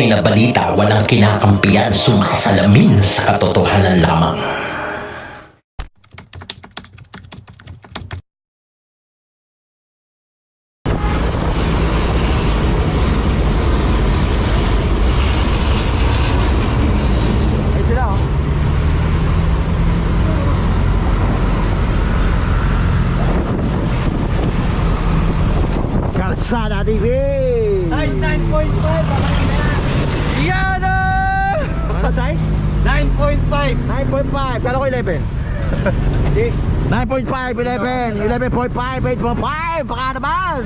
tunay na balita walang kinakampiyan sumasalamin sa katotohanan lamang. Kalsada TV! Size 9.5, Yan Ano size? 9.5. 9.5. Kala ko 11. Hindi. 9.5, 11, 11.5, 8.5. Baka naman!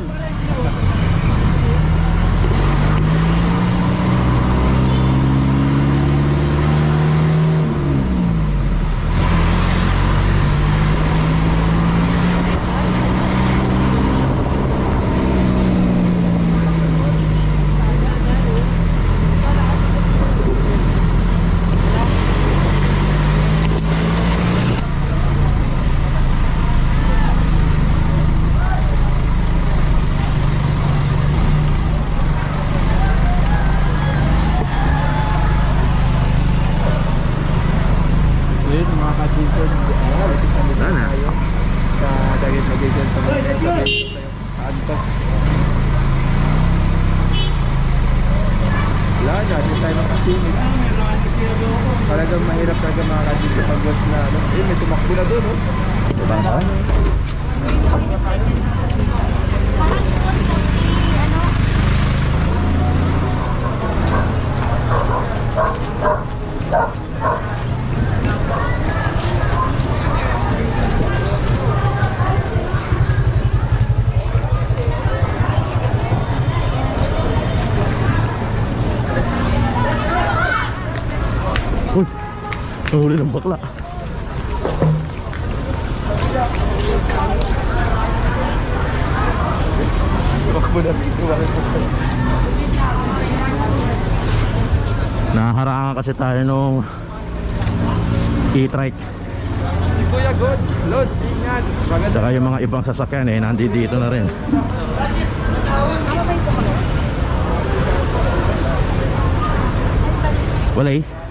Yun, mga ka-Jason. Sana. Sa Dagat na Jason. Sa mga Dagat. Anto. Wala, dati tayo makasingit. Talagang mahirap talaga mga ka-Jason pag was na. ano. Eh, may tumakbo na doon, oh. Diba ba? Uy, nahuli ng bakla. Dito. Naharangan kasi tayo nung e-trike. Si Kuya God, Lods, ingat. Saka yung mga ibang sasakyan eh, nandito na rin. Wala eh.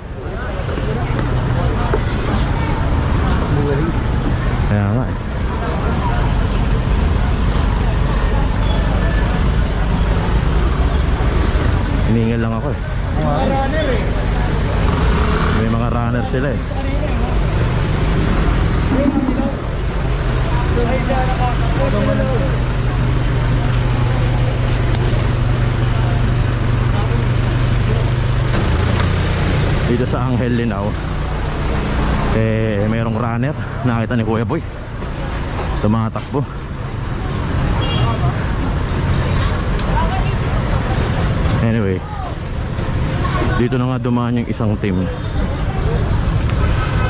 Kaya nga eh. Lang ako eh. May mga runner sila eh. dito sa Angel Linao eh mayroong runner. Nakita ni Kuya Boy. Tumatakbo anyway. Dito na nga dumaan yung isang team.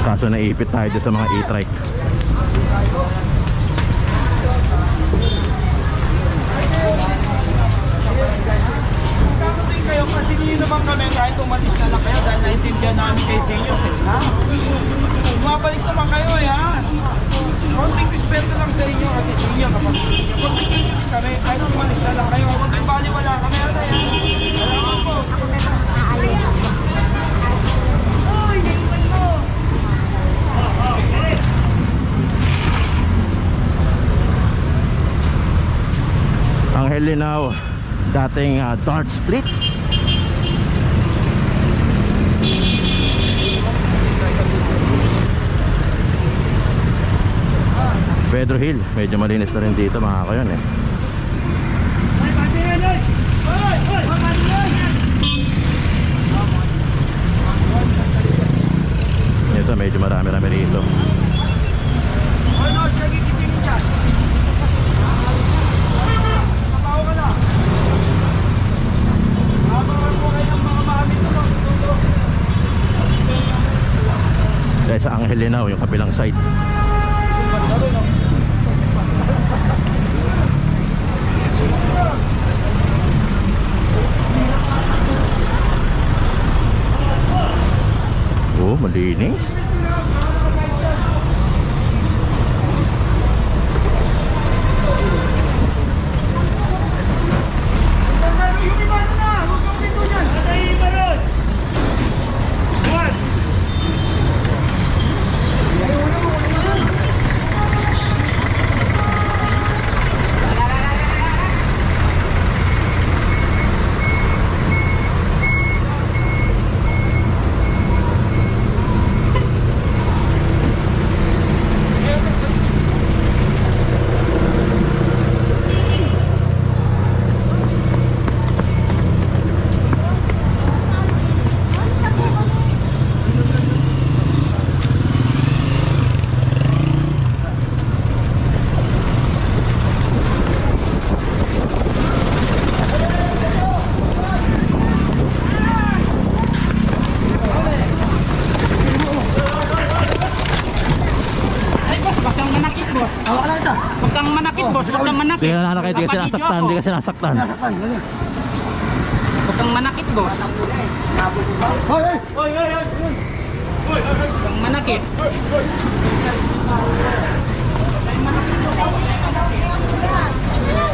Kaso naipit tayo sa mga e-trike Kapatid kayo kasi hindi naman kami kahit umalis na lang kayo dahil naintindihan namin kayo sa inyo. eh, Ha? Bumabalik naman kayo eh ha. Konting respeto lang sa inyo kasi sa inyo kapatid. Konting respeto kami kahit umalis na lang kayo. Huwag kayong baliwala kami. Ano yan? Salamat po. Angel Linao dating ah, Dart Street. Pedro Hill medyo malinis na rin dito mga kayon eh. Ito medyo marami rami rito Ano? Sige, gisingin dyan. Kapaw ka na. Habang po kayo ng mga mami ko. Linao yung kabilang side Oh, malinis. Hindi ka nanakit, hindi ka Kapatid sinasaktan, ako. hindi ka sinasaktan. Nasaktan. Huwag kang manakit, boss. Hoy, hoy! Huwag kang manakit.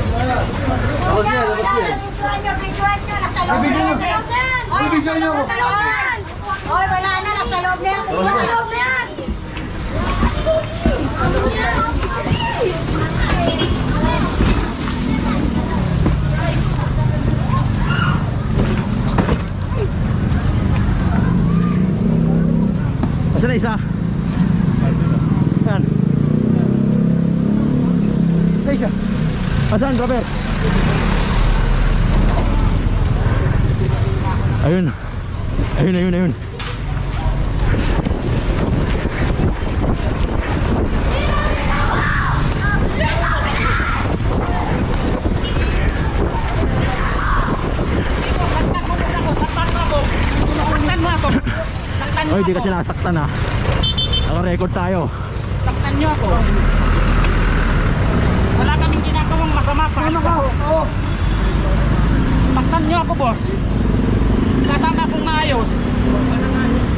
Kuya, wala. Bidyoan nyo, bidyoan nyo. Nasa loob na yan eh. Oy, Bibigyan nasa loob, nasa loob na yan. Wala na. Nasa loob na yan. Nasa loob na yan. Asa na isa? Saan? Ito isa. Asan, Robert? Ayun. Ayun, ayun, ayun. Saktan mo ako. Saktan mo Oy, di ako. ka sinasaktan ha. Naka-record tayo. Saktan nyo ako. Wala kaming ginagawang masama pa. Ano ka? Oo. Saktan nyo ako, boss. Kasama akong maayos.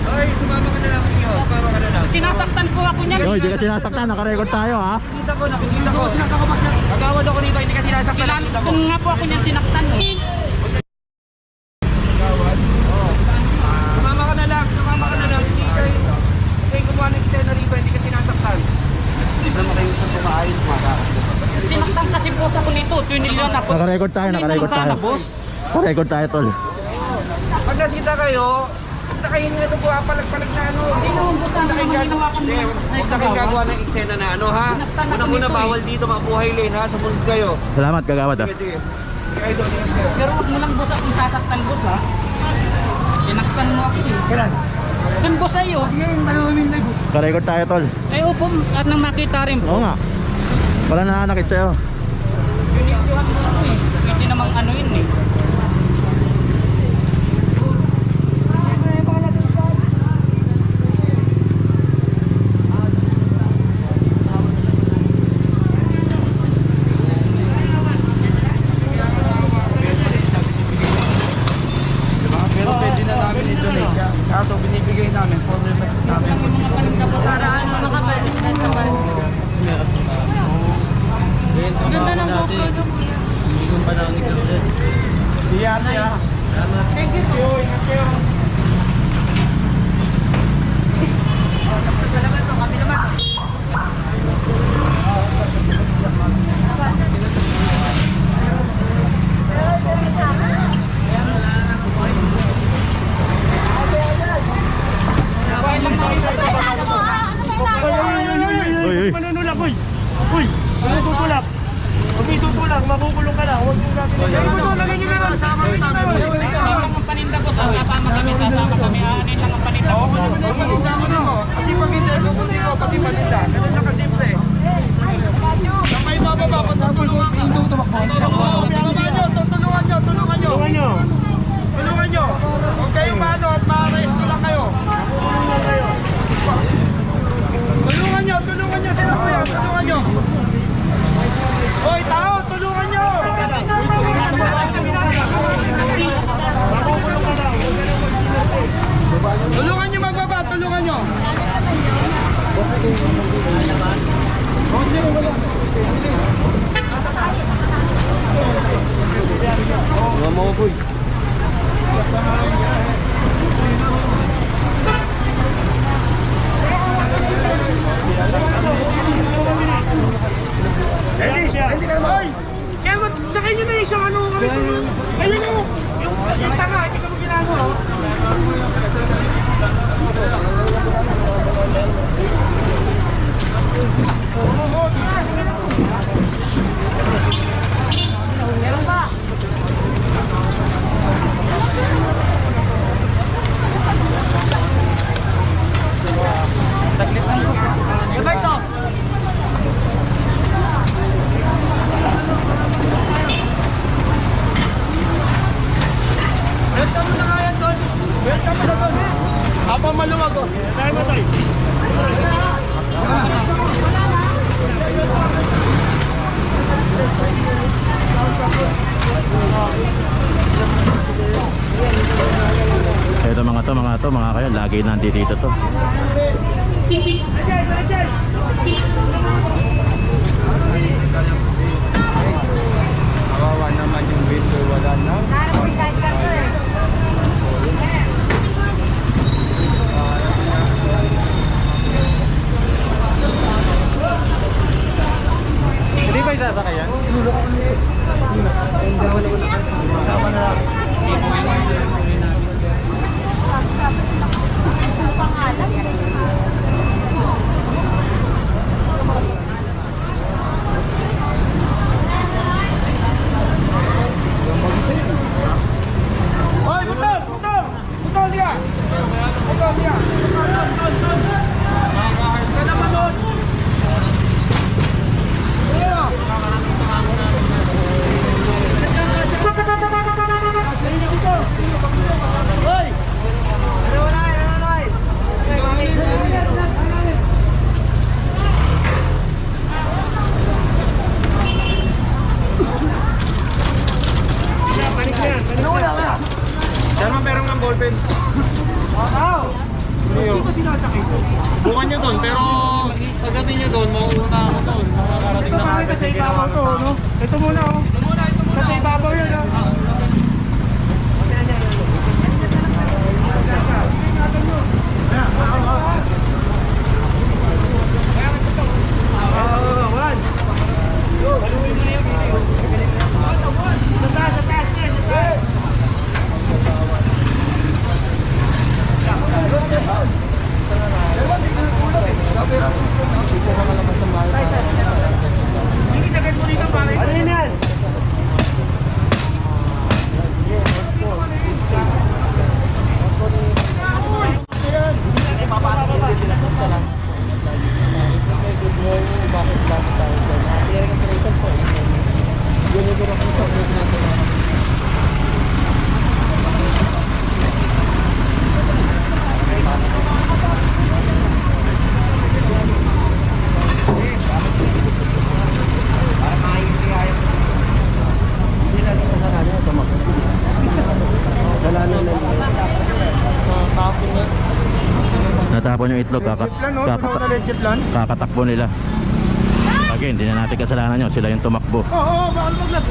Hoy, sumama ka na lang iyo. Sumama ka na lang. Sinasaktan ko ako niyan. Oy, di ka sinasaktan. Naka-record tayo ha. Nakikita ko, nakikita ko. Magawad ako dito, hindi ka sinasaktan. Kilan, Nakikita ko. kung nga po ako niyan sinaktan eh. Sumama ka na lang, sumama ka na lang. Hindi kayo. Kayo gumawa ng eksena rito, hindi ka sinasaktan. Hindi naman kayo sa maayos, mga Sinaktan kasi po ako 2 million ako. Naka-record tayo, naka-record tayo. boss. Naka-record tayo, tol. Pag nakita kayo, huwag na kayo nyo ito buha palag-palag na ano. Hindi naman po sana Huwag naman ginawa ko Hindi, na huwag na kayong gagawa ng eksena na ano ha. Nito, eh. bawal dito, mabuhay lane ha. Sumunod kayo. Salamat, kagawad ha. Sige, sige. Sige. Pero huwag mo lang boss akong sasaktan boss ha. Sinaktan mo ako eh. Kailan? Yan boss sa'yo. Ngayon, malumin na ito. Naka-record tayo, tol. Eh upo at nang makita rin po. Oo nga. Wala nananakit sa'yo. Pinituhan mo ako eh. Hindi namang ano yun eh. Pero pwede na namin ito na Kaso binibigay namin, for the namin. Para ano makabalik na naman. Ganda ng GoPro to. Iyan ya. Thank you po. Uy, uy. Manunulak, uy! Uy! Ano tutulak? Huwag kayo tutulak, makukulong ka na. Huwag yung natin. Huwag mo tulagin nyo naman. Sama nyo naman. Anin lang ang paninda ko. Sasama kami, sasama kami. Anin lang ang paninda ko. Kasi pag hindi, kukunin ko pati paninda. Ganun lang kasimple. Kamay bababa, patutulungan ka. Tulungan nyo, tutulungan nyo, tulungan nyo. Tulungan nyo. Tulungan nyo. Huwag kayong maano at ma-arrest ko lang kayo. Tulungan kayo. Tulungan nyo, tulungan nyo sila kuya, tulungan nyo. Hoy, tao, tulungan nyo! Tulungan nyo magbaba, tulungan nyo! Tulungan mo ko Hindi, hindi ka naman. Kaya mo, sakay nyo na isang ano kami tulong. Ayun o, yung tanga, hindi ka mo ginagawa. Oh. Oo, oo, tara, sakay na po. Roberto! Welcome mo na nga yan doon. Welcome mo na doon. Habang maluwag o. Tayo mo tayo. To mga kayo, lagi nandito dito to. Kawawa naman yung video, wala na. Narapoy kahit ka to eh. Hindi ba legit plan. kakatakbo nila. Again, hindi na natin kasalanan yun, sila yung tumakbo. Oo, oo, bakal maglag.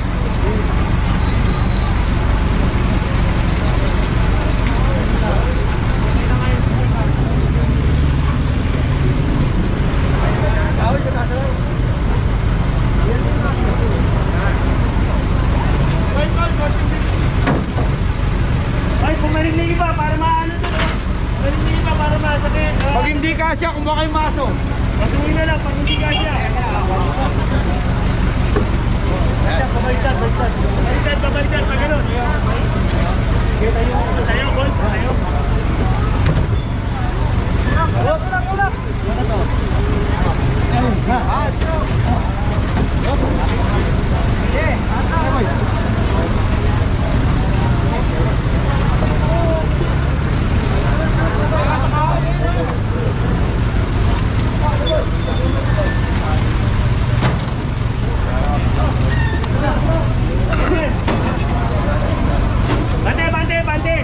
Ay, pumaling na iba para maano to. no? Pumaling na iba para masakit. Pag hindi kasya, kumuha kayo maso. Patuloy na lang pag hindi kaya. Kaya, pabaliktad, baliktad. Baliktad, pabaliktad, pag ganun. Tayo, tayo, boy, tayo. Bante, bante, bante.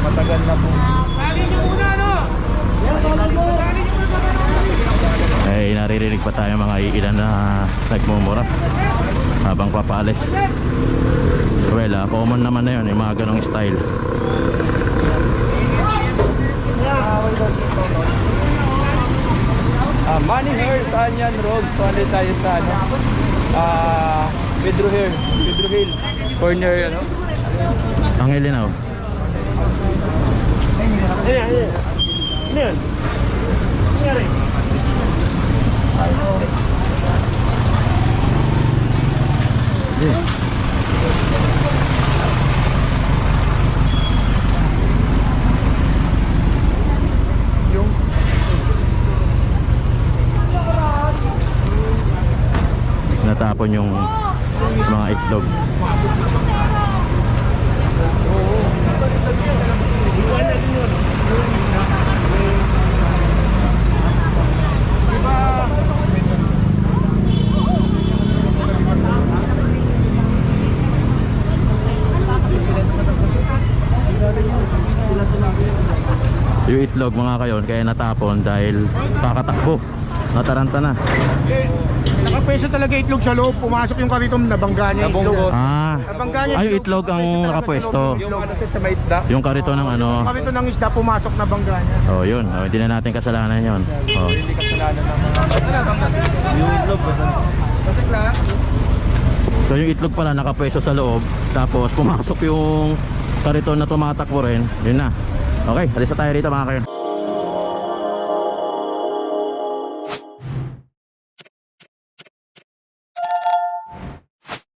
Matagal na po. Lagi niyo muna, no? Lagi niyo muna. Eh, naririnig pa tayo mga ilan na nagmumura habang papaalis. Well, ah, common naman na yun, yung mga ganong style. Ah, Money Hills, Anyan, Roads, wala tayo sa ano. Ah, Pedro Hill, Pedro Hill. Corner, ano? Ang ilinaw. Ano yan? Ano yan? maghapon yung mga itlog. Yung itlog mga kayon kaya natapon dahil pakatakbo nataranta na. Eh, nakapeso talaga itlog sa loob. Pumasok yung karitom, nabangga niya yung itlog. Ah, Nabangga niya ay yung itlog ang nakapwesto. Yung ano sa may isda. Yung karito ng ano. Karito ng isda, pumasok na bangga niya. Oh, yun. Oh, hindi na natin kasalanan yun. Oh. Hindi kasalanan ng mga... Yung itlog. Kasi lang. So yung itlog pala nakapwesto sa loob Tapos pumasok yung kariton na tumatakbo rin Yun na Okay, alis na tayo rito mga kayo